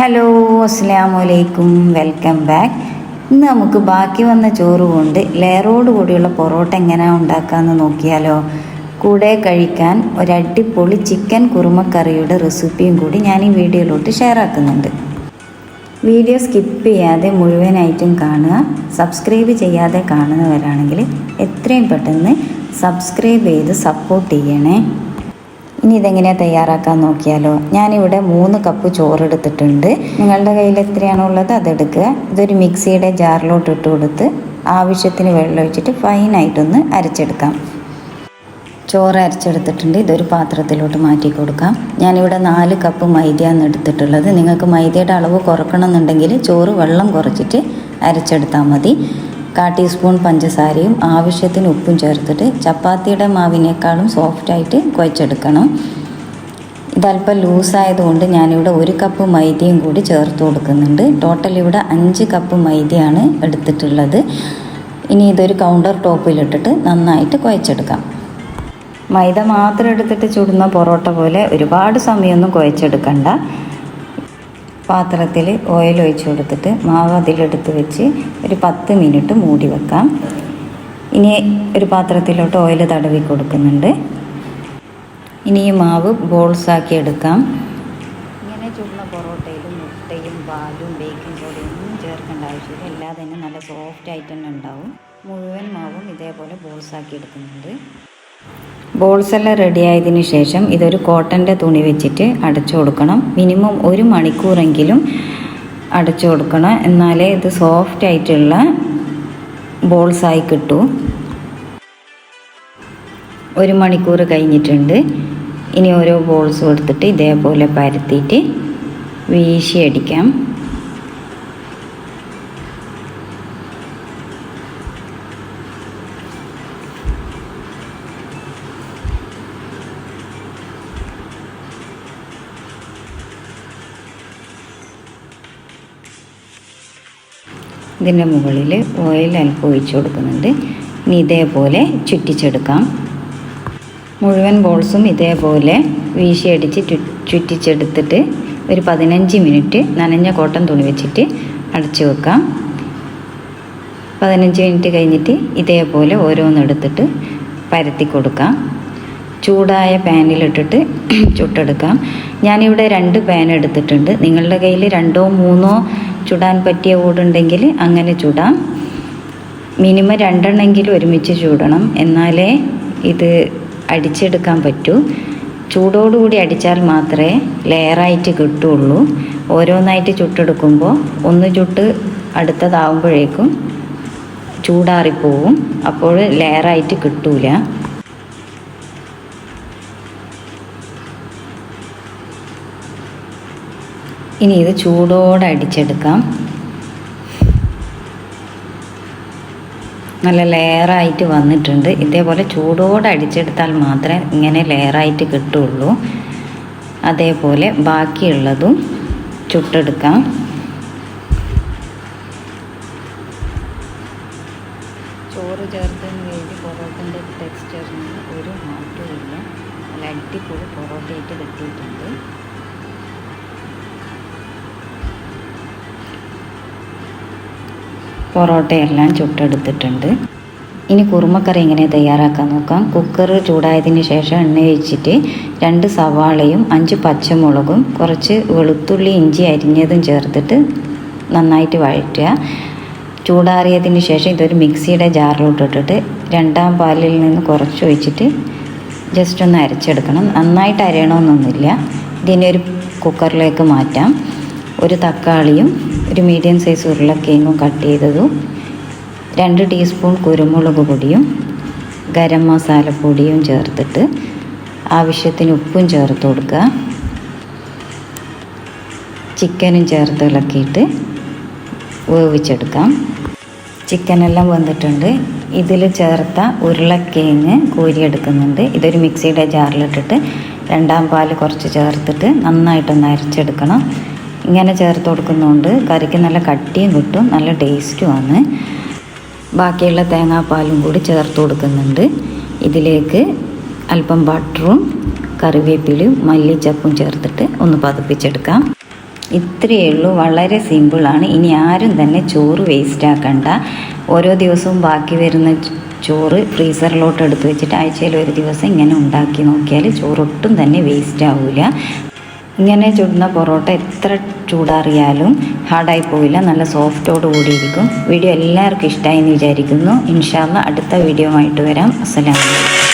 Hello അസ്സാം വലൈക്കും welcome back. ഇന്ന് നമുക്ക് ബാക്കി വന്ന ചോറ് കൊണ്ട് ലെയറോട് കൂടിയുള്ള പൊറോട്ട എങ്ങനെ ഉണ്ടാക്കാമെന്ന് നോക്കിയാലോ. കൂടെ കഴിക്കാൻ ഒരടിപൊളി ചിക്കൻ കുറുമക്കറിയുടെ റെസിപ്പിയും കൂടി ഞാൻ ഈ വീഡിയോയിലോട്ട് ഷെയർ ആക്കുന്നുണ്ട് വീഡിയോ സ്കിപ്പ് ചെയ്യാതെ മുഴുവനായിട്ടും കാണുക. സബ്സ്ക്രൈബ് ചെയ്യാതെ കാണുന്നവരാണെങ്കിൽ എത്രയും പെട്ടെന്ന് സബ്സ്ക്രൈബ് ചെയ്ത് സപ്പോർട്ട് ചെയ്യണേ. ഇനി ഇതെങ്ങനെയാണ് തയ്യാറാക്കാൻ നോക്കിയാലോ? ഞാനിവിടെ മൂന്ന് കപ്പ് ചോറെടുത്തിട്ടുണ്ട്. നിങ്ങളുടെ കയ്യിൽ എത്രയാണോ ഉള്ളത് അതെടുക്കുക. ഇതൊരു മിക്സിയുടെ ജാറിലോട്ട് ഇട്ട് കൊടുത്ത് ആവശ്യത്തിന് വെള്ളം ഒഴിച്ചിട്ട് ഫൈനായിട്ടൊന്ന് അരച്ചെടുക്കാം. ചോറ് അരച്ചെടുത്തിട്ടുണ്ട്. ഇതൊരു പാത്രത്തിലോട്ട് മാറ്റി കൊടുക്കാം. ഞാനിവിടെ നാല് കപ്പ് മൈദയാണ് എടുത്തിട്ടുള്ളത്. നിങ്ങൾക്ക് മൈദയുടെ അളവ് കുറക്കണമെന്നുണ്ടെങ്കിൽ ചോറ് വെള്ളം കുറച്ചിട്ട് അരച്ചെടുത്താൽ മതി. കാ ടീസ്പൂൺ പഞ്ചസാരയും ആവശ്യത്തിന് ഉപ്പും ചേർത്തിട്ട് ചപ്പാത്തിയുടെ മാവിനേക്കാളും സോഫ്റ്റായിട്ട് കുഴച്ചെടുക്കണം. ഇതല്പം ലൂസായതുകൊണ്ട് ഞാനിവിടെ ഒരു കപ്പ് മൈദയും കൂടി ചേർത്ത് കൊടുക്കുന്നുണ്ട്. ടോട്ടൽ ഇവിടെ അഞ്ച് കപ്പ് മൈദയാണ് എടുത്തിട്ടുള്ളത്. ഇനി ഇതൊരു കൗണ്ടർ ടോപ്പിലിട്ടിട്ട് നന്നായിട്ട് കുഴച്ചെടുക്കാം. മൈദ മാത്രം എടുത്തിട്ട് ചുടുന്ന പൊറോട്ട പോലെ ഒരുപാട് സമയമൊന്നും കുഴച്ചെടുക്കണ്ട. പാത്രത്തിൽ ഓയിൽ ഒഴിച്ച് കൊടുത്തിട്ട് മാവ് അതിലെടുത്ത് വെച്ച് ഒരു പത്ത് മിനിറ്റ് മൂടി വെക്കാം. ഇനി ഒരു പാത്രത്തിലോട്ട് ഓയിൽ തടവി കൊടുക്കുന്നുണ്ട്. ഇനി ഈ മാവ് ബോൾസാക്കി എടുക്കാം. ഇങ്ങനെ ചുടുന്ന പൊറോട്ടയിൽ മുട്ടയും പാലും ബേക്കിംഗ് സോഡയും ഒന്നും ചേർക്കേണ്ട ആവശ്യമില്ല. എല്ലാം തന്നെ നല്ല സോഫ്റ്റ് ആയിട്ട് തന്നെ ഉണ്ടാവും. മുഴുവൻ മാവും ഇതേപോലെ ബോൾസാക്കി എടുക്കുന്നുണ്ട്. ബോൾസ് എല്ലാം റെഡി ആയതിന് ശേഷം ഇതൊരു കോട്ടന്റെ തുണി വെച്ചിട്ട് അടച്ചു കൊടുക്കണം. മിനിമം ഒരു മണിക്കൂറെങ്കിലും അടച്ചു കൊടുക്കണം. എന്നാലേ ഇത് സോഫ്റ്റ് ആയിട്ടുള്ള ബോൾസായി കിട്ടൂ. ഒരു മണിക്കൂർ കഴിഞ്ഞിട്ടുണ്ട്. ഇനി ഓരോ ബോൾസും എടുത്തിട്ട് ഇതേപോലെ പരത്തിയിട്ട് വീശിയടിക്കാം. ഇതിന്റെ മുകളിൽ ഓയിൽ അല്പം ഒഴിച്ചു കൊടുക്കുന്നുണ്ട്. ഇനി ഇതേപോലെ ചുറ്റിച്ചെടുക്കാം. മുഴുവൻ ബോൾസും ഇതേപോലെ വീശിയടിച്ച് ചുറ്റിച്ചെടുത്തിട്ട് ഒരു പതിനഞ്ച് മിനിറ്റ് നനഞ്ഞ കോട്ടൺ തുണി വെച്ചിട്ട് അടച്ചു വെക്കാം. പതിനഞ്ച് മിനിറ്റ് കഴിഞ്ഞിട്ട് ഇതേപോലെ ഓരോന്നെടുത്തിട്ട് പരത്തി കൊടുക്കാം. ചൂടായ പാനിലിട്ടിട്ട് ചുട്ടെടുക്കാം. ഞാനിവിടെ രണ്ട് പാൻ എടുത്തിട്ടുണ്ട്. നിങ്ങളുടെ കയ്യിൽ രണ്ടോ മൂന്നോ ചുടാൻ പറ്റിയ ഓടുണ്ടെങ്കിൽ അങ്ങനെ ചുടാം. മിനിമം രണ്ടെണ്ണെങ്കിലും ഒരുമിച്ച് ചൂടണം. എന്നാലേ ഇത് അടിച്ചെടുക്കാൻ പറ്റൂ. ചൂടോടുകൂടി അടിച്ചാൽ മാത്രമേ ലെയറായിട്ട് കിട്ടുള്ളൂ ഓരോന്നായിട്ട് ചുട്ടെടുക്കുമ്പോൾ ഒന്ന് ചുട്ട് അടുത്തതാവുമ്പോഴേക്കും ചൂടാറിപ്പോവും. അപ്പോൾ ലെയറായിട്ട് കിട്ടൂല. ഇനി ഇത് ചൂടോടെ അടിച്ചെടുക്കാം. നല്ല ലെയറായിട്ട് വന്നിട്ടുണ്ട്. ഇതേപോലെ ചൂടോടെ അടിച്ചെടുത്താൽ മാത്രമേ ഇങ്ങനെ ലെയറായിട്ട് കിട്ടുള്ളൂ. അതേപോലെ ബാക്കിയുള്ളതും ചുട്ടെടുക്കാം. ചോറ് ചേർത്തതിന് വേണ്ടി പൊറോട്ടന്റെ ടെക്സ്ചറിന് ഒരു മാറ്റവും ഇല്ല നല്ല അടിപൊളി പൊറോട്ടയായിട്ട് കിട്ടിയിട്ടുണ്ട്. പൊറോട്ടയെല്ലാം ചുട്ടെടുത്തിട്ടുണ്ട്. ഇനി കുറുമക്കറി എങ്ങനെ തയ്യാറാക്കാൻ നോക്കാം. കുക്കർ ചൂടായതിന് ശേഷം എണ്ണ ഒഴിച്ചിട്ട് രണ്ട് സവാളയും അഞ്ച് പച്ചമുളകും കുറച്ച് വെളുത്തുള്ളി ഇഞ്ചി അരിഞ്ഞതും ചേർത്തിട്ട് നന്നായിട്ട് വഴറ്റുക. ചൂടാറിയതിന് ശേഷം ഇതൊരു മിക്സിയുടെ ജാറിലോട്ടിട്ടിട്ട് രണ്ടാം പാലിൽ നിന്ന് കുറച്ച് ഒഴിച്ചിട്ട് ജസ്റ്റ് ഒന്ന് അരച്ചെടുക്കണം. നന്നായിട്ട് അരയണമെന്നൊന്നുമില്ല. ഇതിനെ ഒരു കുക്കറിലേക്ക് മാറ്റാം. ഒരു തക്കാളിയും ഒരു മീഡിയം സൈസ് ഉരുളക്കിഴങ്ങും കട്ട് ചെയ്തതും രണ്ട് ടീസ്പൂൺ കുരുമുളക് പൊടിയും ഗരം മസാലപ്പൊടിയും ചേർത്തിട്ട് ആവശ്യത്തിന് ഉപ്പും ചേർത്ത് കൊടുക്കുക. ചിക്കനും ചേർത്ത് ഇളക്കിയിട്ട് വേവിച്ചെടുക്കാം. ചിക്കനെല്ലാം വന്നിട്ടുണ്ട് ഇതിൽ ചേർത്ത ഉരുളക്കിഴങ്ങ് കോരിയെടുക്കുന്നുണ്ട്. ഇതൊരു മിക്സിയുടെ ജാറിലിട്ടിട്ട് രണ്ടാം പാൽ കുറച്ച് ചേർത്തിട്ട് നന്നായിട്ടൊന്ന് അരച്ചെടുക്കണം. ഇങ്ങനെ ചേർത്ത് കൊടുക്കുന്നതുകൊണ്ട് കറിക്ക് നല്ല കട്ടിയും കിട്ടും നല്ല ടേസ്റ്റുമാണ് ബാക്കിയുള്ള തേങ്ങാപ്പാലും കൂടി ചേർത്ത് കൊടുക്കുന്നുണ്ട്. ഇതിലേക്ക് അല്പം ബട്ടറും കറിവേപ്പിലും മല്ലിച്ചപ്പും ചേർത്തിട്ട് ഒന്ന് പതിപ്പിച്ചെടുക്കാം. ഇത്രയേ ഉള്ളൂ. വളരെ സിമ്പിളാണ് ഇനി ആരും തന്നെ ചോറ് വേസ്റ്റ് ആക്കണ്ട. ഓരോ ദിവസവും ബാക്കി വരുന്ന ചോറ് ഫ്രീസറിലോട്ട് എടുത്ത് വെച്ചിട്ട് ആഴ്ചയിൽ ഒരു ദിവസം ഇങ്ങനെ ഉണ്ടാക്കി നോക്കിയാൽ ചോറൊട്ടും തന്നെ വേസ്റ്റ് ആവില്ല ഇങ്ങനെ ചുടുന്ന പൊറോട്ട എത്ര ചൂടാറിയാലും ഹാർഡായി പോവില്ല. നല്ല സോഫ്റ്റോട് കൂടിയിരിക്കും. വീഡിയോ എല്ലാവർക്കും ഇഷ്ടമായി എന്ന് വിചാരിക്കുന്നു. ഇൻഷാല്ല അടുത്ത വീഡിയോ ആയിട്ട് വരാം. അസ്സലാമു അലൈക്കും.